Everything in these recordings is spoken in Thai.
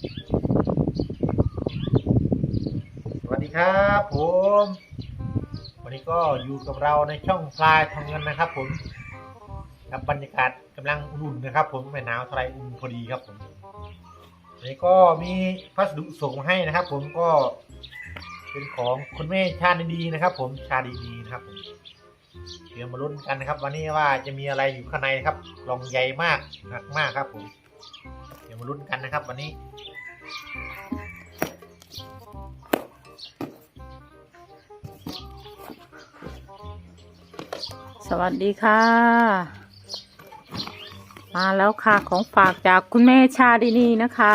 สวัสดีครับผม วันนี้ก็อยู่กับเราในช่องพลายทำเงินนะครับ ผมกับบรรยากาศกำลังอุ่นนะครับ ผมไม่หนาวเท่าไรอุ่นพอดีครับผมวันนี้ก็มีพัสดุส่งมาให้นะครับ ผมก็เป็นของคุณแม่ชาดีๆนะครับ ผมชาดีๆนะครับผมเดี๋ยวมาลุ้นกันนะครับ วันนี้ว่าจะมีอะไรอยู่ข้างในครับลองใหญ่มากหนักมากครับผม เดี๋ยวมาลุ้นกันนะครับ วันนี้ สวัสดีค่ะ มาแล้วค่ะของฝากจากคุณแม่ชาดินีนะคะ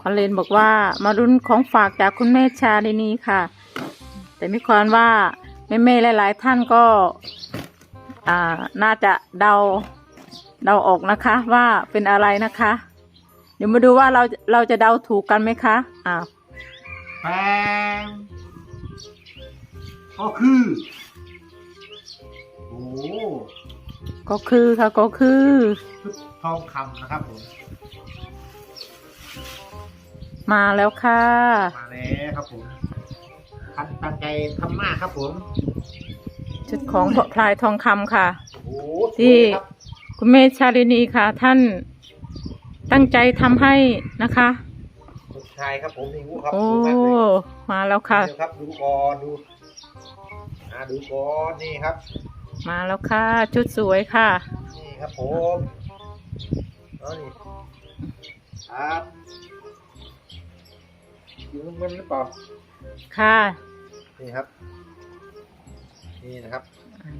คอนเลนบอกว่ามารุนของฝากจากคุณแม่ชาดินีค่ะ แต่ไม่ควรว่าแม่ๆหลาย ๆ ท่านก็น่าจะเดาเดาออกนะคะว่าเป็นอะไรนะคะ ดี๋ยวมาดูว่าเราเราจะเดาถูกกันไหมคะอ้าวแปงก็คือ โอ้ก็คือค่ะก็คือชุดทองคำนะครับผม มาแล้วค่ะ มาแล้วครับผมตั้งตั้งใจทำมากครับผม ชุดของพลายทองคำค่ะ โอ้ที่สวยครับคุณแม่ชาลินีค่ะท่าน ตั้งใจทำให้นะคะ ลูกชายครับผมนี่งูครับโอ้ สวยมากเลยมาแล้วค่ะ เดี๋ยวครับดูก่อนดูอ่าดูก่อนนี่ครับ มาแล้วค่ะ ชุดสวยค่ะ นี่ครับผมเอานี่ครับอยู่น้ำเงินหรือเปล่าค่ะ นี่ครับ นี่นะครับ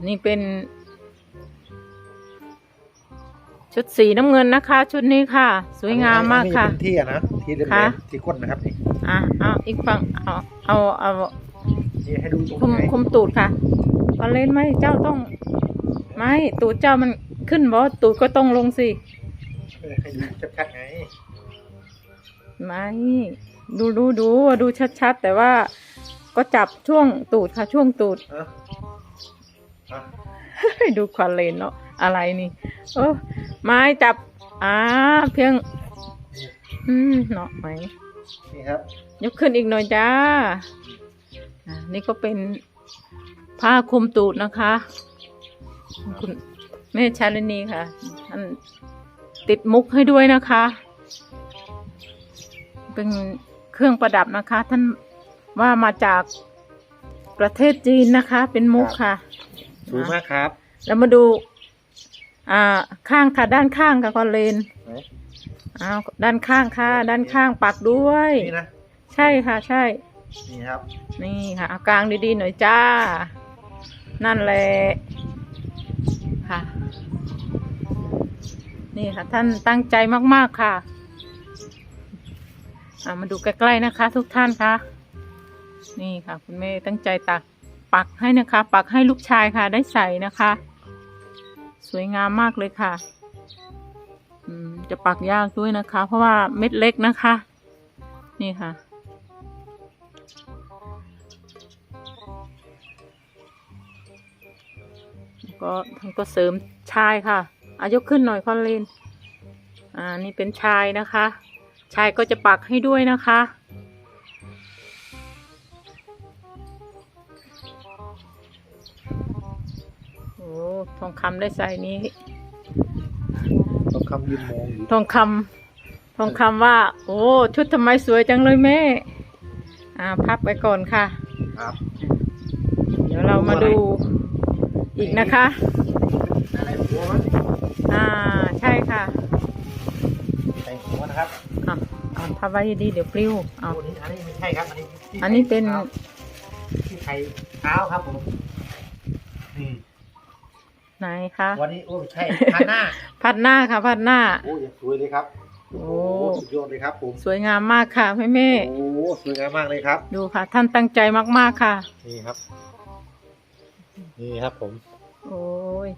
นี่เป็น ชุดสีน้ำเงินนะคะ ชุดนี้ค่ะ สวยงามมากค่ะอันนี้เป็นที่อะนะที่เล็ค่ะกๆที่ก้นนะครับนี่อะเอาอีกฝั่งเอาเอาเอานี่ให้ดูตรงคุมไหนคุมตูดค่ะก็เล่นไหมเจ้าต้องไม่ตูดเจ้ามันขึ้นบ่ตูดก็ต้องลงสิเออให้ดูชัดๆไงไม่ดูดูดูดูชัดๆ แต่ว่าก็จับช่วงตูดค่ะ ช่วงตูด เอออะ ดูควันเลนเนาะ อะไรนี่เออไม้จับอ่าเพียง อืมเนาะไหมนี่ครับ ยกขึ้นอีกหน่อยจ้าอ่านี่ก็เป็นผ้าคลุมตูดนะคะของคุณแม่ชาลินีค่ะท่านติดมุกให้ด้วยนะคะ เป็นเครื่องประดับนะคะ ท่านว่ามาจากประเทศจีนนะคะ เป็นมุกค่ะ สวยมากครับ แล้วมาดู อ่า ข้างค่ะ ด้านข้างค่ะคอนเลนไหนอ้าวด้านข้างค่ะ ด้านข้างปักด้วย นี่นะ ใช่ค่ะ ใช่ นี่ครับ นี่ค่ะเอากลางดีๆหน่อยจ้า นั่นแหละค่ะ นี่ค่ะ ท่านตั้งใจมากๆค่ะอ่ามาดูใกล้ๆนะคะ ทุกท่านคะนี่ค่ะ คุณแม่ตั้งใจตักปักให้นะคะ ปักให้ลูกชายค่ะ ได้ใส่นะคะ สวยงามมากเลยค่ะจะปักยากด้วยนะคะ เพราะว่าเม็ดเล็กนะคะ นี่ค่ะแล้วก็ท่านก็เสริมชายค่ะอายกขึ้นหน่อยคอนเลนอ่านี่เป็นชายนะคะ ชายก็จะปักให้ด้วยนะคะ อ้ทองคำได้ใส่นี้ ต้องคำยืนมองอยู่ทองคำทองคำว่า โอ้ ชุดทำไมสวยจังเลยแม่ อ่า พับไปก่อนค่ะ ครับเดี๋ยวเรามาดูอีกนะคะ อะไรหัวมันอ่า ใช่ค่ะใส่หัวนะครับอะเอาพับไว้ดีๆเดี๋ยวปลิวเอา อันนี้อันนี้ไม่ใช่ครับ อันนี้ที่อันนี้เป็น ที่ไข่เท้าครับผมนี่ ไหนคะวันนี้โอ้ไม่ใช่ทาหน้าพัดหน้าค่ะ พัดหน้า โอ้ยังสวยเลยครับโอ้สุดยอดเลยครับผมสวยงามมากค่ะแม่แม่โอ้สวยงามมากเลยครับ ดูค่ะ ท่านตั้งใจมากๆค่ะ นี่ครับ นี่ครับผมโอ้ย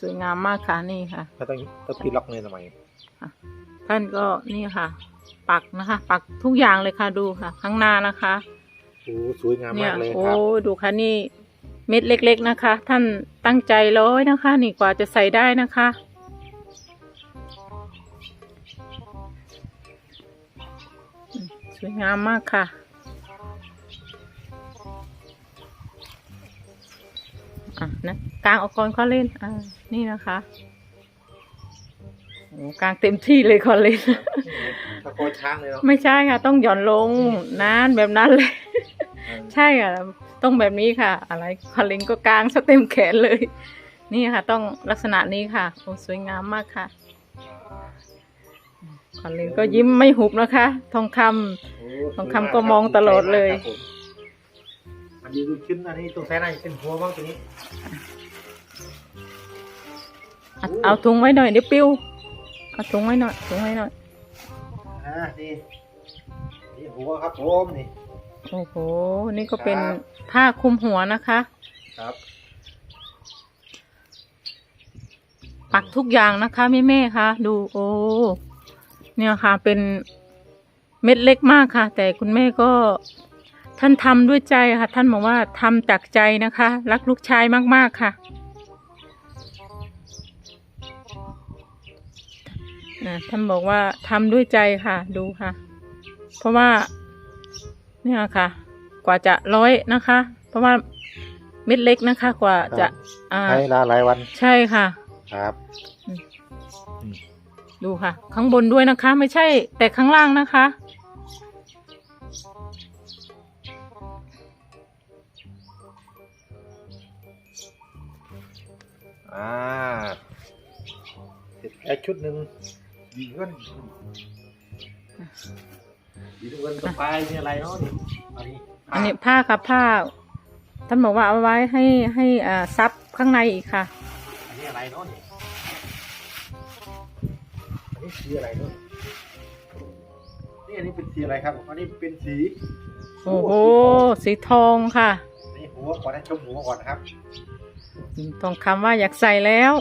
สวยงามมากค่ะนี่ค่ะ ถ้าต้องต้องปิดล็อกเลยทำไมท่านก็นี่ค่ะ ปักนะคะ ปักทุกอย่างเลยค่ะดูค่ะ ข้างหน้านะคะ โอ้สวยงามเนี่มายกเลยโอ้ครับ ดูค่ะนี่ เม็ดเล็ก ๆนะคะ ท่านตั้งใจร้อยนะคะ นี่กว่าจะใส่ได้นะคะวยงามมากค่ะ อะนะกลางออกก่อนคอลินอ่า นี่นะคะโอ้กลางเต็มที่เลยคอลินตะโกนช้างเลยเนาะไม่ใช่ค่ะ ต้องหย่อนลงนานแบบนั้นเลย ใช่ค่ะ ต้องแบบนี้ค่ะ อะไรคอลินก็กลางสเต็มแขนเลย นี่ค่ะ ต้องลักษณะนี้ค่ะโอ้สวยงามมากค่ะคอลินก็ยิ้มไม่หุบนะคะ ทองคำโอ้ทองคำก็มองตลอดเลยครับผมอันนี้ดูชิ้นอันนี้ตรงแท้น่าจะเป็นหัวบ้างตัวนี้เอาเอาถุงไว้หน่อยเดี๋ยวปิ้ว เอาถุงไว้หน่อยถุงไว้หน่อย อ่า นี่ นี่หัวครับผมนี่ โอ้โห นี่ก็เป็นครับ ผ้าคลุมหัวนะคะ ครับปักทุกอย่างนะคะแม่แม่ๆคะดูโอ้เนี่ยค่ะเป็นเม็ดเล็กมากค่ะ แต่คุณแม่ก็ท่านทำด้วยใจค่ะ ท่านบอกว่าทำจากใจนะคะ รักลูกชายมาก ๆ ค่ะนะท่านบอกว่าทำด้วยใจค่ะ ดูค่ะ เพราะว่า เนี่ยค่ะ กว่าจะร้อยนะคะ เพราะว่าเม็ดเล็กนะคะ กว่าจะอ่าใช้ลาหลายวันใช่ค่ะ ครับ ดูค่ะ ข้างบนด้วยนะคะ ไม่ใช่ แต่ข้างล่างนะคะ อ่าเสร็จแล้วชุดหนึ่งดีเงินดีเงินต่อไปนี่อะไรเนาะนี่อันนี้อันนี้ผ้าค่ะผ้า ท่านบอกว่าเอาไว้ให้ให้อ่าซับข้างในอีกค่ะ อันนี้อะไรเนาะนี่อันนี้สีอะไรเนาะนี่อันนี้เป็นสีอะไรครับอันนี้เป็นสีโอ้โหสีทองค่ะ นี่หัวก่อนนะชมหัวก่อนนะครับตรงคำว่าอยากใส่แล้ว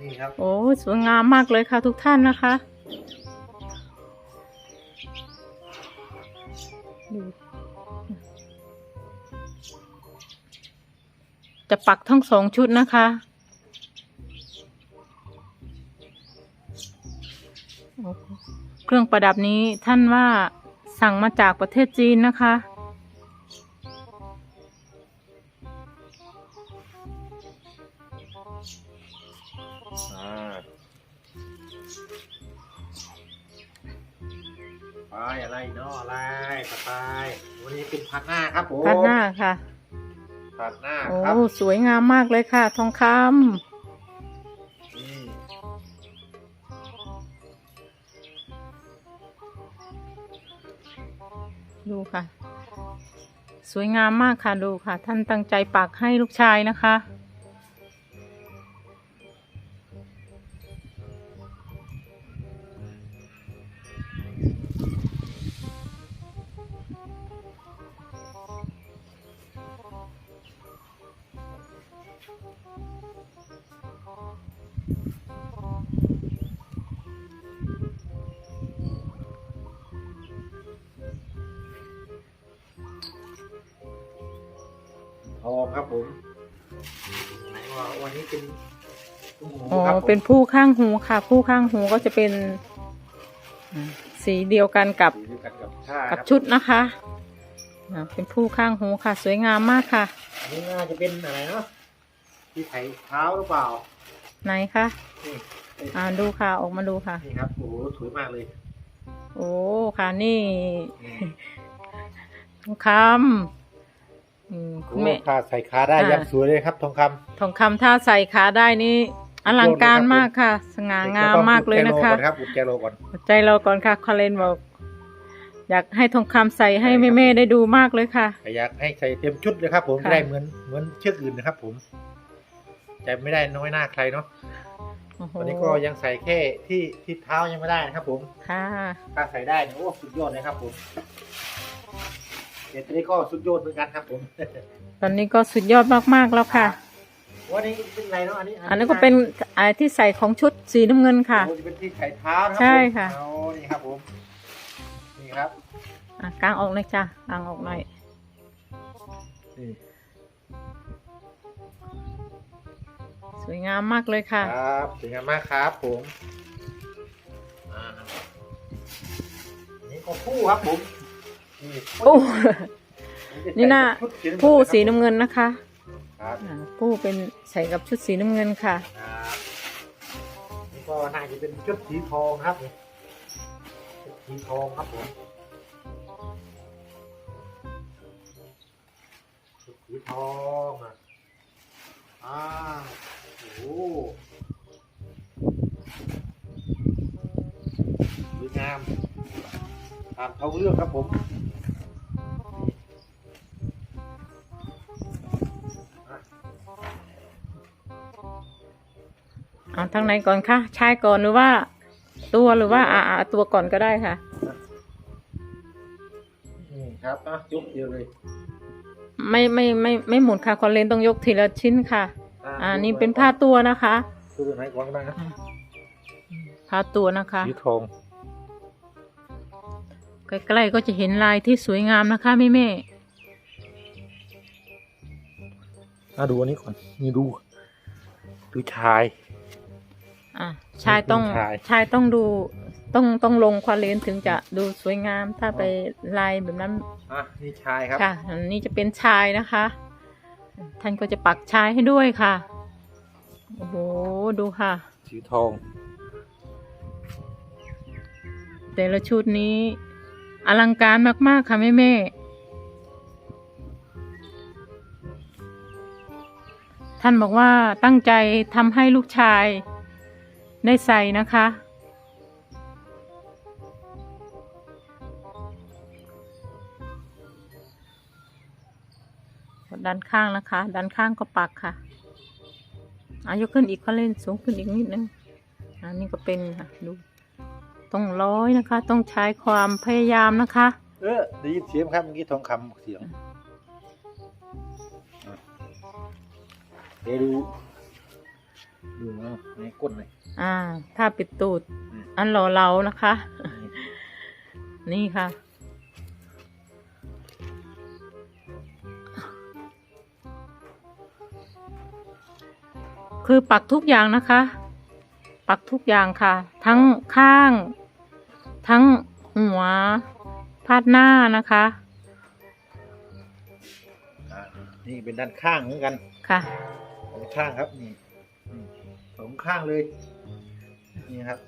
นี่ครับ โอ้สวยงามมากเลยค่ะทุกท่านนะคะ ดูจะปักทั้งสองชุดนะคะ เครื่องประดับนี้ท่านว่าสั่งมาจากประเทศจีนนะคะ อ่า ไปอะไรเนาะอะไรสไตล์วันนี้เป็นพัดหน้าครับผมพัดหน้าค่ะพัดหน้าโอ้ครับสวยงามมากเลยค่ะ ทองคนี่ำดูค่ะ สวยงามมากค่ะดูค่ะ ท่านตั้งใจปักให้ลูกชายนะคะ ครับผมไหนว่าวันนี้เป็นตุ้มหูอ๋อครับผมเป็นผู้ข้างหูค่ะ ผู้ข้างหูก็จะเป็นอ่าสีเดียวกันกับสีเดียวกันกับผ้ากับครับชุดนะคะอ่าเป็นผู้ข้างหูค่ะ สวยงามมากค่ะอันนี่น่าจะเป็นอะไรเนาะที่ไถเท้าหรือเปล่า ไหนคะนี่อ่าดูค่ะออกมาดูค่ะนี่ครับโอ้โหสวยมากเลย โอ้ค่ะนี่นี่ทองคำ อืมคุณโอ้แม่ผ้าใส่ขาได้อ่ายังสวยเลยครับทองคำ ทองคำถ้าใส่ขาได้นี่อลังการมากค่ะ สง่างามมากเลยนะคะ อุดแกโลก่อนครับอุดแกโลก่อน ใจเราก่อนค่ะคาเลนบอก อยากให้ทองคำใส่ให้แม่ๆได้ดูมากเลยค่ะแต่อยากให้ใส่เต็มชุดเลยครับผมค่ะ จะได้เหมือนเหมือนเชือกอื่นนะครับผมจะไม่ได้น้อยหน้าใครเนาะโอ้โหวันนี้ก็ยังใส่แค่ที่ที่เท้ายังไม่ได้นะครับผมค่ะ ถ้าใส่ได้เนี่ยโอ้สุดยอดเลยครับผม เดี๋ยวตัวนี้ก็สุดยอดเหมือนกันครับผมตอนนี้ก็สุดยอดมากๆแล้วค่ะ วันนี้เป็นอะไรเนาะอันนี้อันนี้ก็เป็นอ่าที่ใส่ของชุดสีน้ำเงินค่ะ โอ้จะเป็นที่ไข่เท้านะครัใช่ผมค่ะเอานี่ครับผมนี่ครับอะกางออกเลยจ้ะกางออกหน่อย นี่สวยงามมากเลยค่ะ ครับสวยงามมากครับผมอ่าอันนี่ก็คู่ครับผม โอ้นี่น่ะผู้สีน้ำเงินนะคะผู้เป็นใส่กับชุดสีน้ำเงินค่ะนี่ก็น่าจะเป็นชุดสีทองครับชุดสีทองครับผมชุดสีทองอะอ่าโอ้สวยงาม ตามท้องเรื่องครับผมอะเอาทางไหนก่อนคะชายก่อนหรือว่า ตัวหรือว่าอ่าอ่าตัวก่อนก็ได้ค่ะ นี่ครับอะยกเดียวเลยไม่ไม่ไม่ไม่หมุนค่ะคอนเลนต้องยกทีละชิ้นค่ะอ่านี่เป็นผ้าตัวนะคะ ตัวไหนก่อนก็ได้นะผ้าตัวนะคะ สีทอง ใกล้ๆก็จะเห็นลายที่สวยงามนะคะแม่แม่อะดูอันนี้ก่อน นี่ดู ดูชายๆอะชายต้องชาย ชายต้องดู ต้องต้องลงคอนเลนถึงจะดูสวยงาม ถ้าไปลายแบบนั้น อะ นี่ชายครับ ค่ะ อันนี้จะเป็นชายนะคะ ท่านก็จะปักชายให้ด้วยค่ะ โอ้โห ดูค่ะ สีทอง แต่ละชุดนี้ อลังการมาก ๆ ค่ะ แม่แม่ท่านบอกว่าตั้งใจทำให้ลูกชายได้ใส่นะคะ ด้านข้างนะคะ ด้านข้างก็ปักค่ะอายุขึ้นอีกก็เล่นสูงขึ้นอีกนิดนึงอันนี้ก็เป็นค่ะดู ต้องร้อยนะคะ ต้องใช้ความพยายามนะคะ เออได้ยินเสียงครับเมื่อกี้ทองคำเสียงอะเดี๋ยวดูดูนะในก้นเลยอ่า ถ้าปิดตูดอืมอันหล่อเรานะคะ นี่ค่ะ คือปักทุกอย่างนะคะ ปักทุกอย่างค่ะ ทั้งข้าง ทั้งหัวพาดหน้านะคะ อะนี่เป็นด้านข้างเหมือนกันค่ะสองข้างครับนี่อืมสองข้างเลย นี่ครับ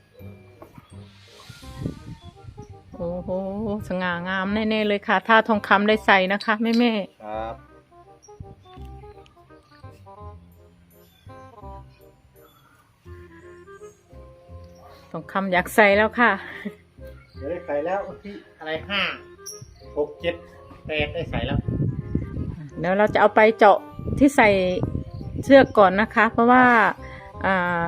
โอ้โหสง่างามแน่ๆเลยค่ะ ถ้าทองคำได้ใส่นะคะแม่แม่ครับ ๆทองคำอยากใส่แล้วค่ะเดี๋ยวได้ใส่แล้ววันที่อะไรห้าหกเจ็ดแปดได้ใส่แล้ว เดี๋ยวเราจะเอาไปเจาะที่ใส่เชือกก่อนนะคะ เพราะว่าอ่า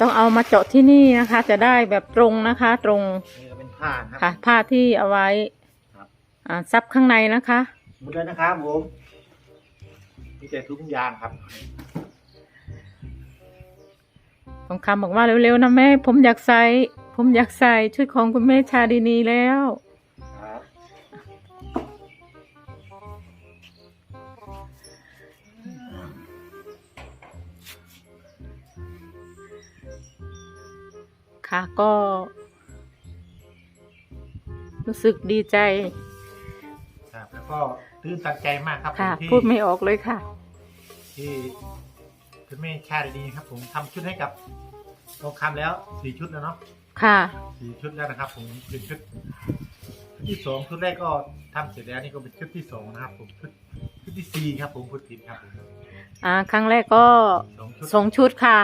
ต้องเอามาเจาะที่นี่นะคะ จะได้แบบตรงนะคะ ตรงนี่ก็เป็นผ้านะค่ะผ้าที่เอาไว้ครับ อ่าซับข้างในนะคะ หมดเลยนะครับผมมีแต่ทุกอย่างครับ ทองคำบอกว่าเร็วๆนะแม่ ผมอยากใส่ ผมอยากใส่ชุดของคุณแม่ชาดินีแล้ว ครับค่ะก็ รู้สึกดีใจ ครับแล้วก็ตื่นตันใจมากครับค่ะ ที่พูดไม่ออกเลยค่ะ ที่ คุณแม่ชาดีๆครับผมทำชุดให้กับทองคำแล้วสี่ชุดแล้วเนาะค่ะ สี่ชุดแล้วนะครับ ผมเป็นชุดชุดที่สองชุดแรกก็ทำเสร็จแล้วนี่ก็เป็นชุดที่สองนะครับ ผมชุดชุดที่สี่ครับ ผมพูดผิดครับผมอ่า ครั้งแรกก็สองชุดสองชุดค่ะ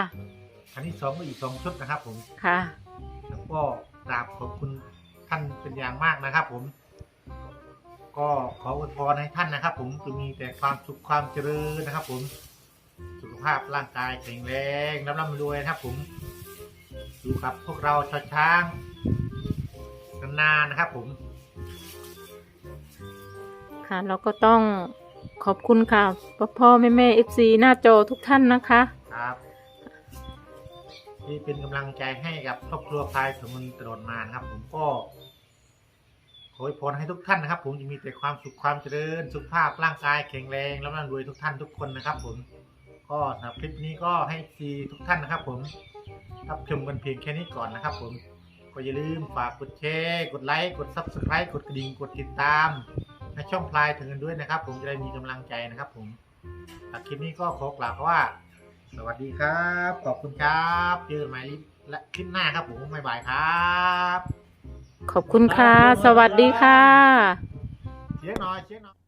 ครั้งที่สองก็อีกสองชุดนะครับ ผม ค่ะ แล้วก็กราบขอบคุณท่านเป็นอย่างมากนะครับ ผม ก็ขออวยพรให้ท่านนะครับ ผมจะมีแต่ความสุขความเจริญนะครับ ผม สุขภาพร่างกายแข็งแรงร่ำร่ำรวยนะครับ ผมอยู่กับพวกเราชาวช้างนานๆนะครับ ผม ค่ะเราก็ต้องขอบคุณค่ะพ่อพ่อแม่แม่เอฟซีหน้าจอทุกท่านนะคะ ครับที่เป็นกำลังใจให้กับครอบครัวพายสมุนตลอดมานะครับ ผมก็ขออวยพรให้ทุกท่านนะครับ ผมจะมีแต่ความสุขความเจริญ สุขภาพร่างกายแข็งแรงร่ำร่ำรวยทุกท่านทุกคนนะครับ ผม ก็สำหรับคลิปนี้ก็ให้ทีทุกท่านนะครับผมรับชมกันเพียงแค่นี้ก่อนนะครับผมก็อย่าลืมฝากกดแชร์กดไลค์กด subscribe กดกระดิ่งกดติดตามในช่องพลายถึงกันด้วยนะครับ ผมจะได้มีกำลังใจนะครับ ผมอะคลิปนี้ก็ขอกล่าวคำว่า สวัสดีครับ ขอบคุณครับเจอกันใหม่และคลิปหน้าครับผมบ๊ายบายครับขอบคุณค่ะ สวัสดีค่ะ เชียร์หน่อยเชียร์หน่อย